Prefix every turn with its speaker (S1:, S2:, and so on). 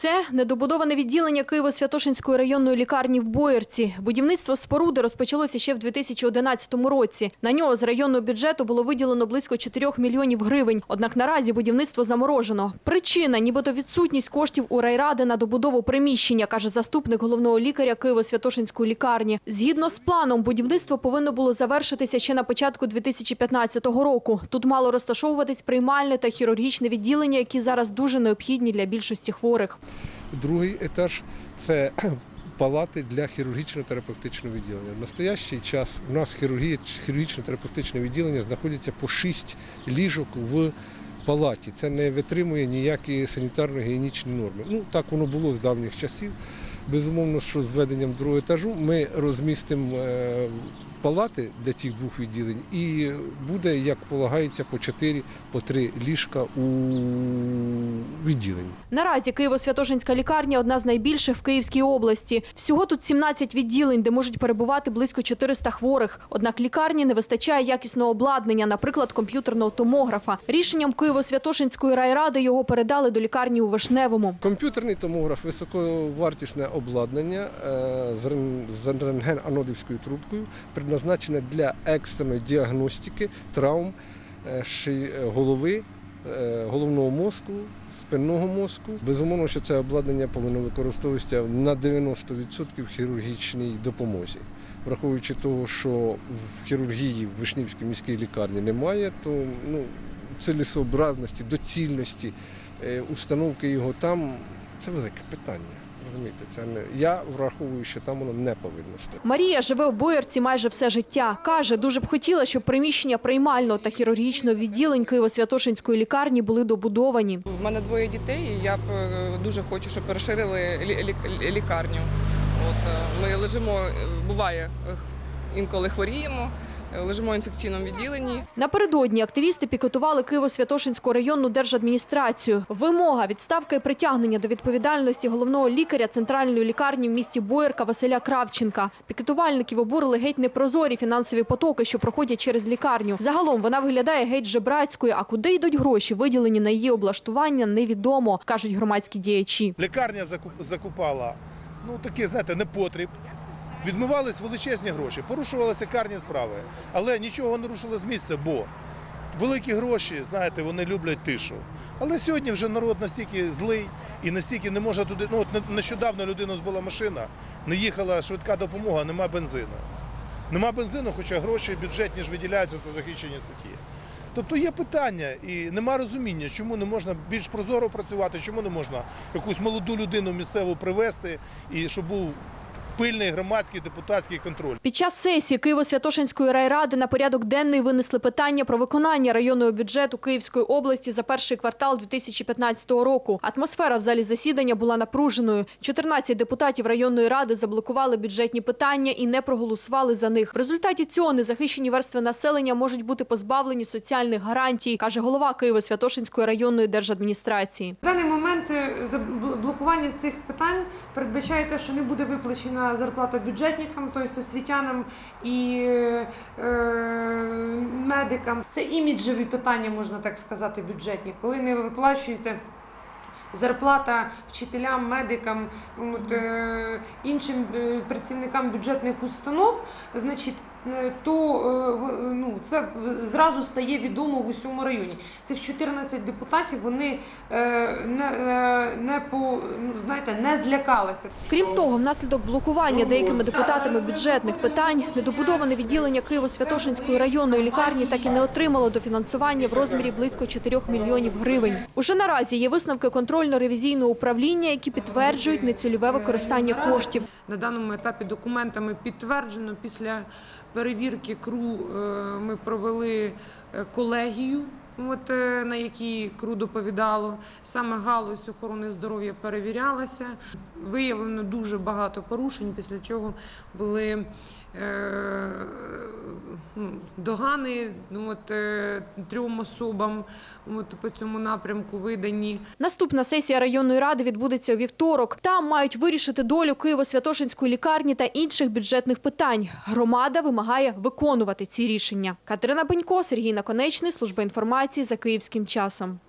S1: Це недобудоване відділення Києво-Святошинської районної лікарні в Боярці. Будівництво споруди розпочалося ще в 2011 році. На нього з районного бюджету було виділено близько 4 мільйонів гривень. Однак наразі будівництво заморожено. Причина – нібито відсутність коштів у райради на добудову приміщення, каже заступник головного лікаря Києво-Святошинської лікарні. Згідно з планом, будівництво повинно було завершитися ще на початку 2015 року. Тут мало розташовуватись приймальне та хірургічне відділення, які зараз дуже необхідні для більшості хворих.
S2: Другий етаж це палати для хірургічно-терапевтичного відділення. В настоящий час у нас хірургічно-терапевтичне відділення знаходиться по 6 ліжок в палаті. Це не витримує ніякі санітарно-гігієнічні норми. Ну так воно було з давніх часів. Безумовно, що з введенням другого етажу ми розмістимо е, палати для цих двох відділень і буде, як полагається, по 4 по 3 ліжка у відділенні.
S1: Наразі Києво-Святошинська лікарня – одна з найбільших в Київській області. Всього тут 17 відділень, де можуть перебувати близько 400 хворих. Однак лікарні не вистачає якісного обладнання, наприклад, комп'ютерного томографа. Рішенням Києво-Святошинської райради його передали до лікарні у Вишневому.
S2: Комп'ютерний томограф, високовартісне обладнання е, з рентген-анодівською трубкою, предназначене для екстреної діагностики травм е, е, голови, е, головного мозку, спинного мозку. Безумовно, що це обладнання повинно використовуватися на 90% в хірургічній допомозі. Враховуючи того, що в хірургії в Вишнівській міській лікарні немає, то ну, цілесообразності, доцільності установки його там це велике питання. Розумієте, це не я враховую, що там воно не повинно стати.
S1: Марія живе в Боярці майже все життя. Каже, дуже б хотіла, щоб приміщення приймального та хірургічного відділень Києво-Святошинської лікарні були добудовані.
S3: У мене двоє дітей, і я б е, дуже хочу, щоб розширили лі- лі- лікарню. От е, ми лежимо, е, буває, інколи хворіємо, лежимо в інфекційному відділенні.
S1: Напередодні активісти пікетували Києво-Святошинську районну держадміністрацію. Вимога відставка і притягнення до відповідальності головного лікаря центральної лікарні в місті Боярка Василя Кравченка. Пікетувальників обурили геть непрозорі фінансові потоки, що проходять через лікарню. Загалом вона виглядає геть жебрацькою, а куди йдуть гроші, виділені на її облаштування, невідомо, кажуть громадські діячі.
S4: Лікарня закуп- закупала ну такі, знаєте, непотріб. Відмивались величезні гроші, порушувалися карні справи, але нічого не рушило з місця, бо великі гроші, знаєте, вони люблять тишу. Але сьогодні вже народ настільки злий і настільки не може туди. Ну от нещодавно людину збила машина, не їхала швидка допомога, нема бензину. Нема бензину, хоча гроші бюджетні ж виділяються за захищені статті. Тобто є питання і нема розуміння, чому не можна більш прозоро працювати, чому не можна якусь молоду людину місцеву привезти і щоб був пильний громадський депутатський контроль.
S1: Під час сесії Києво-Святошинської райради на порядок денний винесли питання про виконання районного бюджету Київської області за перший квартал 2015 року. Атмосфера в залі засідання була напруженою. 14 депутатів районної ради заблокували бюджетні питання і не проголосували за них. В результаті цього незахищені верстви населення можуть бути позбавлені соціальних гарантій, каже голова Києво-Святошинської районної держадміністрації.
S5: В даний момент забл- цих питань передбачає те, що не буде виплачена зарплата бюджетникам, тобто освітянам і е, медикам. Це іміджеві питання, можна так сказати, бюджетні, коли не виплачується. Зарплата вчителям, медикам, от, е, іншим е, працівникам бюджетних установ, значить, то е, в- ну, це зразу стає відомо в усьому районі. Цих 14 депутатів вони е, не, е, не по ну, знаєте, не злякалися.
S1: Крім того, внаслідок блокування деякими депутатами бюджетних питань недобудоване відділення Києво-Святошинської районної лікарні так і не отримало дофінансування в розмірі близько 4 мільйонів гривень. Уже наразі є висновки контрольно-ревізійного управління, які підтверджують нецільове використання коштів.
S5: На даному етапі документами підтверджено після перевірки КРУ е, ми провели е, колегію. От е, на якій КРУ доповідало, саме галузь охорони здоров'я перевірялася. Виявлено дуже багато порушень, після чого були е, ну, догани ну, от, е, трьом особам от, по цьому напрямку видані.
S1: Наступна сесія районної ради відбудеться у вівторок. Там мають вирішити долю Києво-Святошинської лікарні та інших бюджетних питань. Громада вимагає виконувати ці рішення. Катерина Бенько, Сергій Наконечний, служба інформації за київським часом.